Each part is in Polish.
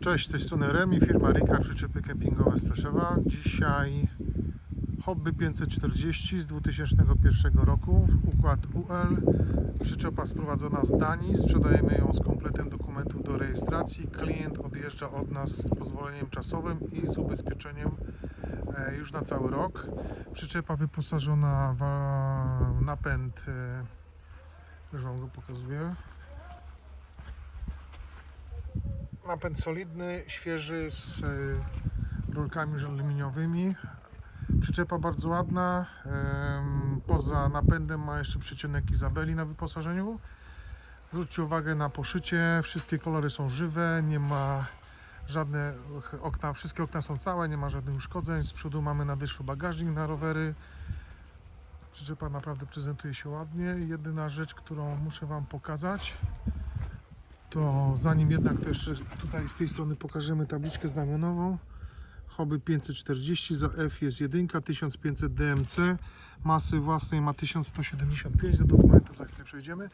Cześć, z tej strony Remi, firma Rika, przyczepy kempingowe z Preszewa. Dzisiaj Hobby 540 z 2001 roku, układ UL. Przyczepa sprowadzona z Danii, sprzedajemy ją z kompletem dokumentów do rejestracji. Klient odjeżdża od nas z pozwoleniem czasowym i z ubezpieczeniem e, już na cały rok. Przyczepa wyposażona w e, napęd, e, już Wam go pokazuję. Napęd solidny, świeży z y, rurkami już aluminiowymi. Przyczepa bardzo ładna. Poza napędem ma jeszcze przyciągnik Izabeli na wyposażeniu. Zwróćcie uwagę na poszycie. Wszystkie kolory są żywe, nie ma żadne okna, wszystkie okna są całe, nie ma żadnych uszkodzeń. Z przodu mamy na dyszu bagażnik na rowery. Przyczepa naprawdę prezentuje się ładnie. Jedyna rzecz, którą muszę Wam pokazać, to zanim jednak jeszcze tutaj z tej strony pokażemy tabliczkę znamionową. Hobby 540 za F jest 1 1500 DMC masy własnej ma 1175 do dokumentu za chwilę przejdziemy.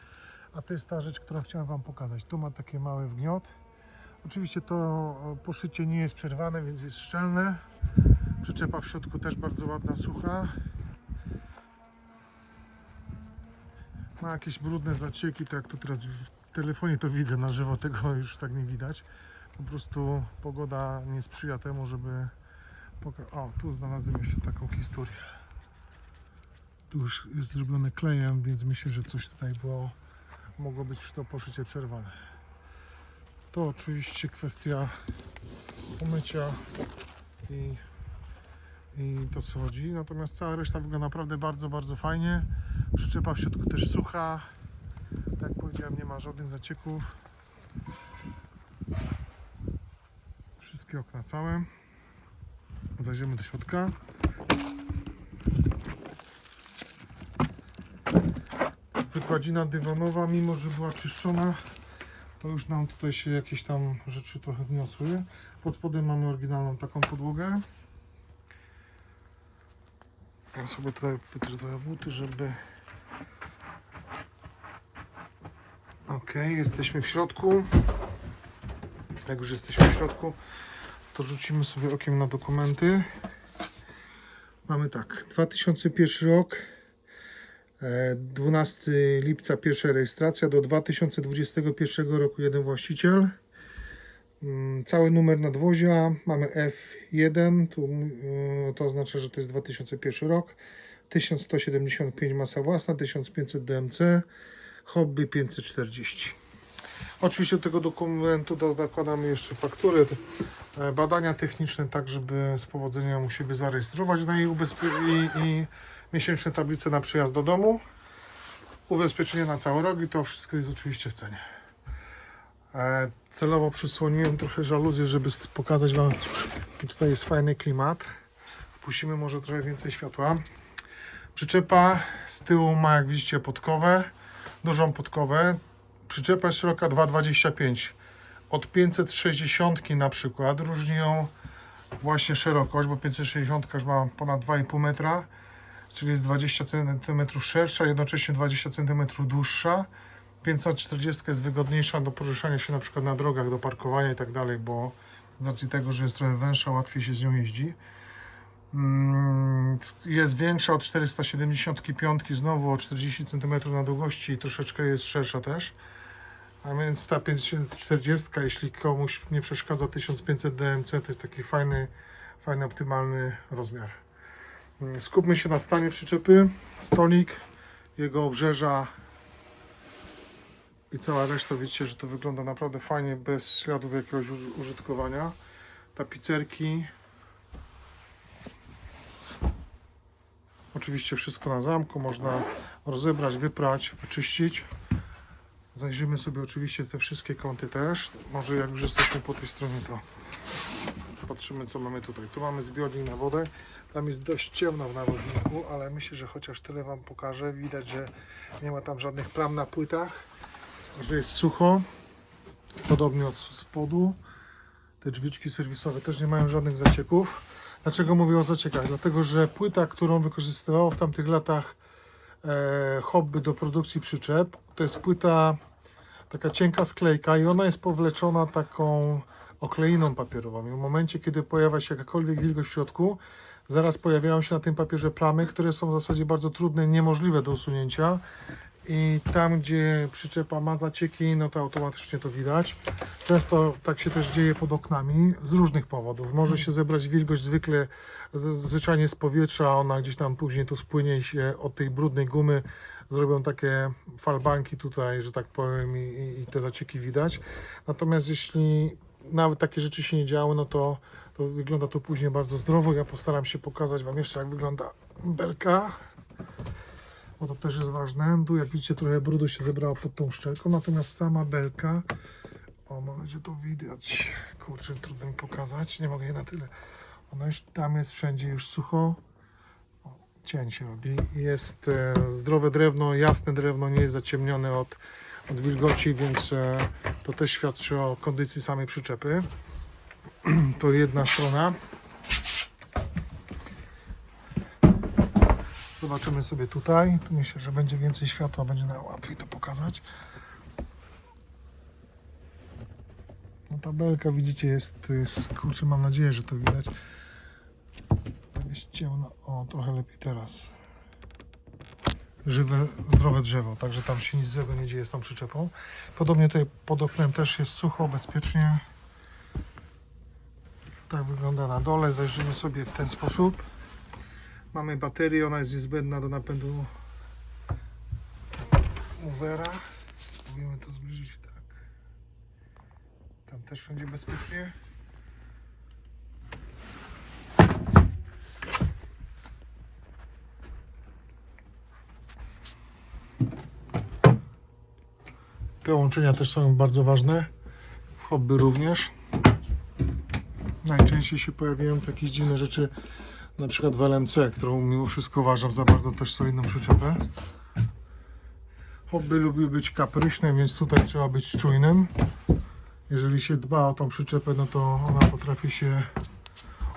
A to jest ta rzecz, którą chciałem Wam pokazać. Tu ma takie małe wgniot. Oczywiście to poszycie nie jest przerwane więc jest szczelne. Przyczepa w środku też bardzo ładna, sucha. Ma jakieś brudne zacieki, tak jak tu teraz telefonie to widzę, na żywo tego już tak nie widać. Po prostu pogoda nie sprzyja temu, żeby... O, tu znalazłem jeszcze taką historię. Tu już jest zrobione klejem, więc myślę, że coś tutaj było, mogło być to poszycie przerwane. To oczywiście kwestia umycia i, i to co chodzi. Natomiast cała reszta wygląda naprawdę bardzo, bardzo fajnie. Przyczepa w środku też sucha. Powiedziałem, nie ma żadnych zacieków. Wszystkie okna całe. Zajrzymy do środka. Wykładzina dywanowa, mimo że była czyszczona, to już nam tutaj się jakieś tam rzeczy trochę wniosły. Pod spodem mamy oryginalną taką podłogę. Ja sobie tutaj wytrę trochę buty, żeby Ok, jesteśmy w środku. Jak już jesteśmy w środku, to rzucimy sobie okiem na dokumenty. Mamy tak, 2001 rok, e, 12 lipca pierwsza rejestracja, do 2021 roku jeden właściciel. Mm, Cały numer nadwozia, mamy F1, tu, y, to oznacza, że to jest 2001 rok. 1175 masa własna, 1500 DMC. Hobby 540. Oczywiście do tego dokumentu do- dokładamy jeszcze faktury, e, badania techniczne, tak żeby z powodzeniem u siebie zarejestrować na jej ubezpie- i, miesięczne tablice na przyjazd do domu. Ubezpieczenie na cały rok i to wszystko jest oczywiście w cenie. E, Celowo przysłoniłem trochę żaluzję, żeby pokazać Wam, jaki tutaj jest fajny klimat. Wpuścimy może trochę więcej światła. Przyczepa z tyłu ma, jak widzicie, podkowę dużą podkowę. Przyczepa jest szeroka 2,25. Od 560 na przykład różni ją właśnie szerokość, bo 560 już ma ponad 2,5 metra, czyli jest 20 cm szersza, jednocześnie 20 cm dłuższa. 540 jest wygodniejsza do poruszania się na przykład na drogach, do parkowania i tak dalej, bo z racji tego, że jest trochę węższa, łatwiej się z nią jeździ. Mm, Jest większa od 475, znowu o 40 cm na długości i troszeczkę jest szersza też. A więc ta 540, jeśli komuś nie przeszkadza 1500 DMC, to jest taki fajny, fajny, optymalny rozmiar. Mm, Skupmy się na stanie przyczepy. Stolik, jego obrzeża i cała reszta. Widzicie, że to wygląda naprawdę fajnie, bez śladów jakiegoś uż- użytkowania. Tapicerki, Oczywiście wszystko na zamku, można rozebrać, wyprać, wyczyścić. Zajrzymy sobie oczywiście te wszystkie kąty też. Może jak już jesteśmy po tej stronie, to patrzymy co mamy tutaj. Tu mamy zbiornik na wodę. Tam jest dość ciemno w narożniku, ale myślę, że chociaż tyle Wam pokażę. Widać, że nie ma tam żadnych plam na płytach, że jest sucho. Podobnie od spodu. Te drzwiczki serwisowe też nie mają żadnych zacieków. Dlaczego mówię o zaciekach? Dlatego, że płyta, którą wykorzystywało w tamtych latach e, hobby do produkcji przyczep, to jest płyta taka cienka sklejka i ona jest powleczona taką okleiną papierową. I w momencie, kiedy pojawia się jakakolwiek wilgoć w środku, zaraz pojawiają się na tym papierze plamy, które są w zasadzie bardzo trudne, niemożliwe do usunięcia. I tam, gdzie przyczepa ma zacieki, no to automatycznie to widać. Często tak się też dzieje pod oknami z różnych powodów. Może się zebrać wilgoć zwykle, zwyczajnie z powietrza, ona gdzieś tam później tu spłynie i się od tej brudnej gumy zrobią takie falbanki tutaj, że tak powiem, i- i te zacieki widać. Natomiast jeśli nawet takie rzeczy się nie działy, no to, to wygląda to później bardzo zdrowo. Ja postaram się pokazać Wam jeszcze, jak wygląda belka bo to też jest ważne. Tu jak widzicie trochę brudu się zebrało pod tą szczelką, natomiast sama belka, o mam nadzieję to widać, kurczę trudno mi pokazać, nie mogę jej na tyle. Ona już tam jest wszędzie już sucho, o, cień się robi, jest e, zdrowe drewno, jasne drewno, nie jest zaciemnione od, od wilgoci, więc e, to też świadczy o kondycji samej przyczepy. To jedna strona. Zobaczymy sobie tutaj. Tu myślę, że będzie więcej światła, będzie nam łatwiej to pokazać. No ta belka widzicie jest, jest kurczę, mam nadzieję, że to widać. Tam jest ciemno. O, trochę lepiej teraz. Żywe, zdrowe drzewo, także tam się nic złego nie dzieje z tą przyczepą. Podobnie tutaj pod oknem też jest sucho, bezpiecznie. Tak wygląda na dole. Zajrzymy sobie w ten sposób. Mamy baterię, ona jest niezbędna do napędu movera. Spróbujemy to zbliżyć tak. Tam też wszędzie bezpiecznie. Te łączenia też są bardzo ważne. Hobby również. Najczęściej się pojawiają takie dziwne rzeczy na przykład w LMC, którą mimo wszystko uważam za bardzo też solidną przyczepę. Hobby lubi być kapryśne, więc tutaj trzeba być czujnym. Jeżeli się dba o tą przyczepę, no to ona potrafi się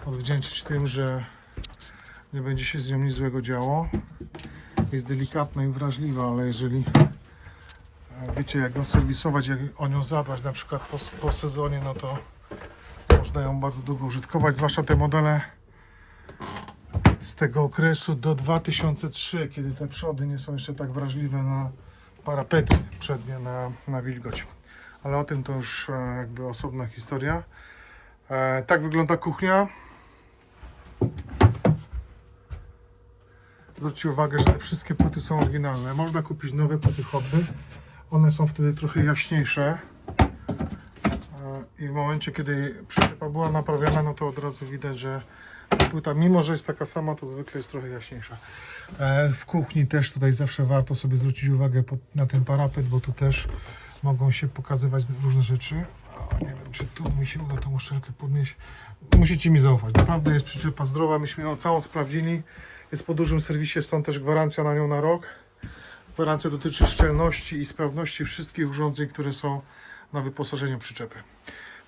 odwdzięczyć tym, że nie będzie się z nią nic złego działo. Jest delikatna i wrażliwa, ale jeżeli e, wiecie jak ją serwisować, jak o nią zadbać, na przykład po, po sezonie, no to można ją bardzo długo użytkować, zwłaszcza te modele tego okresu do 2003, kiedy te przody nie są jeszcze tak wrażliwe na parapety przednie, na, na wilgoć. Ale o tym to już e, jakby osobna historia. E, tak wygląda kuchnia. Zwróćcie uwagę, że te wszystkie płyty są oryginalne. Można kupić nowe płyty hobby. One są wtedy trochę jaśniejsze. E, I w momencie, kiedy przyczepa była naprawiana, no to od razu widać, że płyta, mimo że jest taka sama, to zwykle jest trochę jaśniejsza. E, W kuchni też tutaj zawsze warto sobie zwrócić uwagę na ten parapet, bo tu też mogą się pokazywać różne rzeczy. O, nie wiem, czy tu mi się uda tą uszczelkę podnieść. Musicie mi zaufać. Naprawdę jest przyczepa zdrowa. Myśmy ją całą sprawdzili. Jest po dużym serwisie, stąd też gwarancja na nią na rok. Gwarancja dotyczy szczelności i sprawności wszystkich urządzeń, które są na wyposażeniu przyczepy.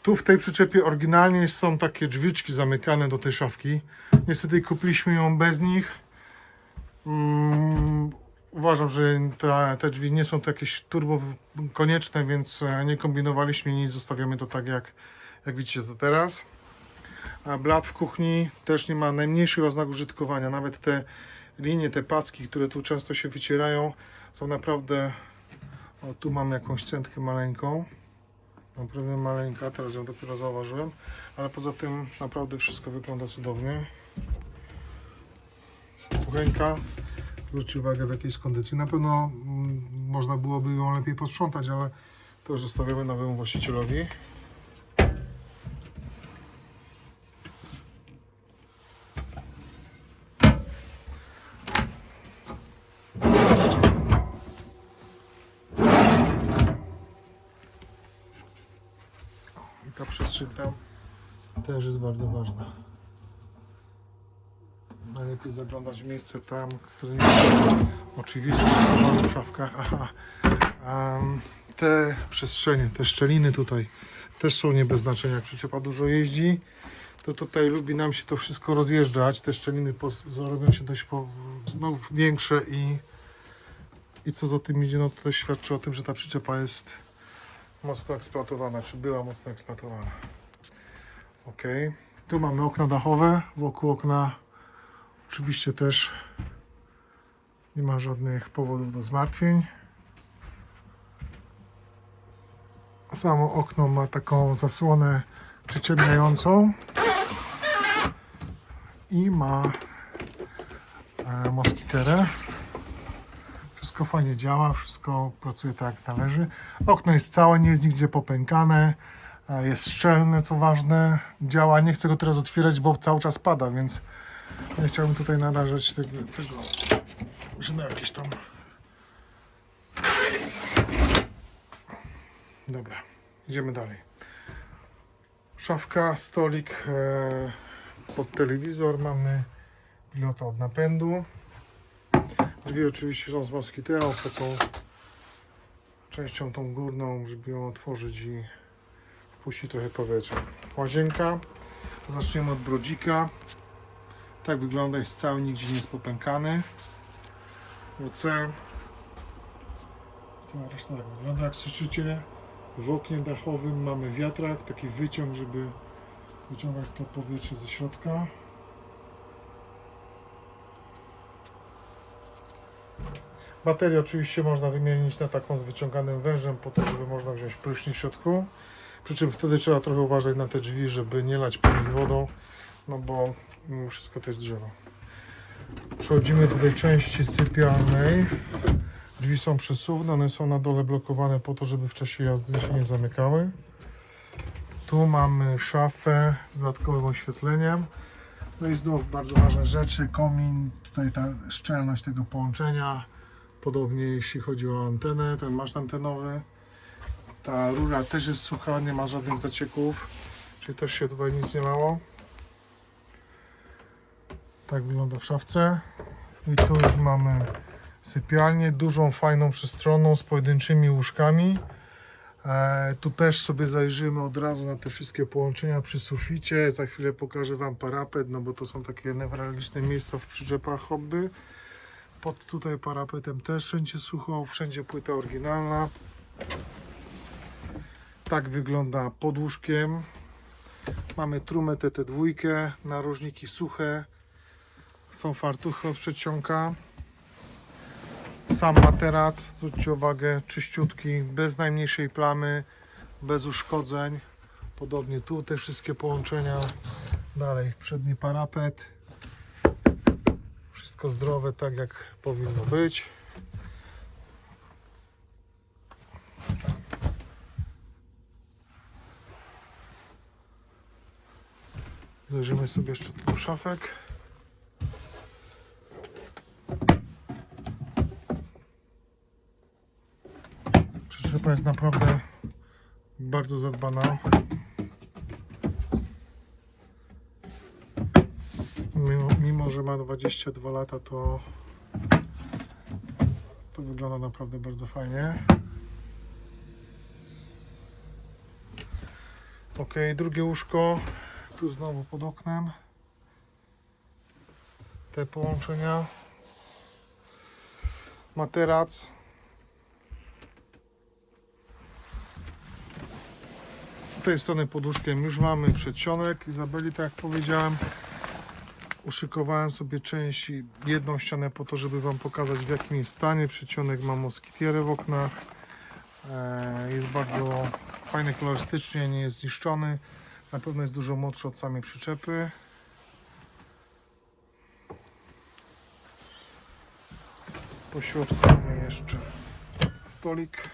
Tu w tej przyczepie oryginalnie są takie drzwiczki zamykane do tej szafki. Niestety kupiliśmy ją bez nich. Mm, uważam, że te, te drzwi nie są to jakieś turbo konieczne, więc e, nie kombinowaliśmy nic, zostawiamy to tak jak, jak widzicie to teraz. A blat w kuchni też nie ma najmniejszych oznak użytkowania. Nawet te linie, te packi, które tu często się wycierają, są naprawdę. O, tu mam jakąś centkę maleńką. Naprawdę maleńka, teraz ją dopiero zauważyłem, ale poza tym naprawdę wszystko wygląda cudownie. Kuchenka, zwróćcie uwagę w jakiej jest kondycji. Na pewno mm, można byłoby ją lepiej posprzątać, ale to już zostawiamy nowemu właścicielowi. Tam też jest bardzo ważna. Najlepiej zaglądać w miejsce tam, które nie jest oczywiste, schowane w szafkach. Aha. Em, te przestrzenie, te szczeliny tutaj też są nie bez znaczenia. Jak przyczepa dużo jeździ, to tutaj lubi nam się to wszystko rozjeżdżać. Te szczeliny robią się dość po, no, większe i, i co za tym idzie, no to też świadczy o tym, że ta przyczepa jest mocno eksploatowana, czy była mocno eksploatowana. Ok. Tu mamy okna dachowe. Wokół okna oczywiście też nie ma żadnych powodów do zmartwień. Samo okno ma taką zasłonę przyciemniającą i ma e, moskiterę. Wszystko fajnie działa, wszystko pracuje tak jak należy. Okno jest całe, nie jest nigdzie popękane, e, jest szczelne, co ważne. Działa, nie chcę go teraz otwierać, bo cały czas pada, więc nie chciałbym tutaj narażać tego, tego że na jakieś tam... Dobra, idziemy dalej. Szafka, stolik e, pod telewizor, mamy pilota od napędu. Drzwi oczywiście są z moskiterą, z taką częścią tą górną, żeby ją otworzyć i puścić trochę powietrza. Łazienka. Zaczniemy od brodzika. Tak wygląda, jest cały, nigdzie nie jest popękany. WC. Cała reszta tak wygląda. Jak słyszycie, w oknie dachowym mamy wiatrak, taki wyciąg, żeby wyciągać to powietrze ze środka. Baterię oczywiście można wymienić na taką z wyciąganym wężem, po to, żeby można wziąć prysznic w środku. Przy czym wtedy trzeba trochę uważać na te drzwi, żeby nie lać po nich wodą, no bo wszystko to jest drzewo. Przechodzimy do tej części sypialnej. Drzwi są przesuwne, one są na dole blokowane po to, żeby w czasie jazdy się nie zamykały. Tu mamy szafę z dodatkowym oświetleniem. No i znów bardzo ważne rzeczy, komin, tutaj ta szczelność tego połączenia. Podobnie jeśli chodzi o antenę, ten maszt antenowy. Ta rura też jest sucha, nie ma żadnych zacieków, czyli też się tutaj nic nie lało. Tak wygląda w szafce. I tu już mamy sypialnię, dużą, fajną, przestrzenną, z pojedynczymi łóżkami. E, tu też sobie zajrzymy od razu na te wszystkie połączenia przy suficie. Za chwilę pokażę Wam parapet, no bo to są takie newralgiczne miejsca w przyczepach hobby. Pod tutaj parapetem też wszędzie sucho, wszędzie płyta oryginalna. Tak wygląda pod łóżkiem. Mamy trumę TT2, narożniki suche. Są fartuchy od przedsionka. Sam materac, zwróćcie uwagę, czyściutki, bez najmniejszej plamy, bez uszkodzeń. Podobnie tu te wszystkie połączenia. Dalej, przedni parapet. Wszystko zdrowe, tak jak powinno być. Zajrzymy sobie jeszcze do szafek. Przyczepa jest naprawdę bardzo zadbana. Mimo, mimo, że ma 22 lata, to to wygląda naprawdę bardzo fajnie. Ok, drugie łóżko. Tu znowu pod oknem. Te połączenia. Materac. Z tej strony pod łóżkiem już mamy przedsionek Izabeli, tak jak powiedziałem. Uszykowałem sobie część, jedną ścianę po to, żeby Wam pokazać w jakim jest stanie. Przedsionek ma moskitierę w oknach. E, Jest bardzo fajny kolorystycznie, nie jest zniszczony. Na pewno jest dużo młodszy od samej przyczepy. Po środku mamy jeszcze stolik.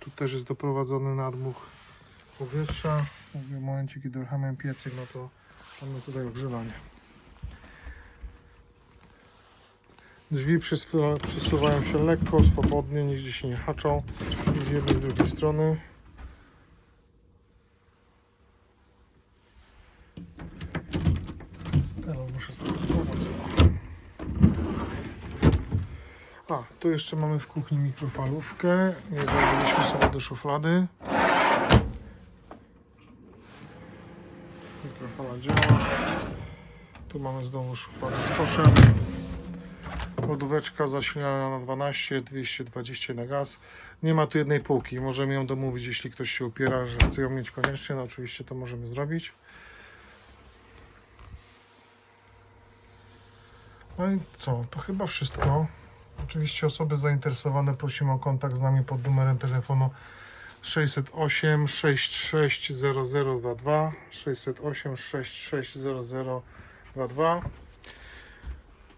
Tu też jest doprowadzony nadmuch powietrza. W momencie, kiedy uruchamiam piecyk, no to mamy tutaj ogrzewanie. Drzwi przesuwają się lekko, swobodnie, nigdzie się nie haczą. Z jednej, z drugiej strony. Muszę sobie. A, tu jeszcze mamy w kuchni mikrofalówkę. Nie złożyliśmy sobie do szuflady. Mikrofala działa. Tu mamy znowu szufladę z koszem. Lodóweczka zasilana na 12, 220 na gaz. Nie ma tu jednej półki. Możemy ją domówić, jeśli ktoś się upiera, że chce ją mieć koniecznie. No oczywiście to możemy zrobić. No i co? To chyba wszystko. Oczywiście osoby zainteresowane prosimy o kontakt z nami pod numerem telefonu 608 66 0022 608 66 0022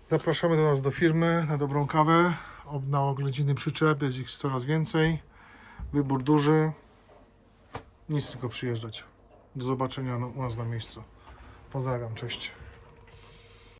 Zapraszamy do nas do firmy na dobrą kawę, na oględziny przyczep, jest ich coraz więcej. Wybór duży. Nic tylko przyjeżdżać. Do zobaczenia u nas na miejscu. Pozdrawiam, cześć.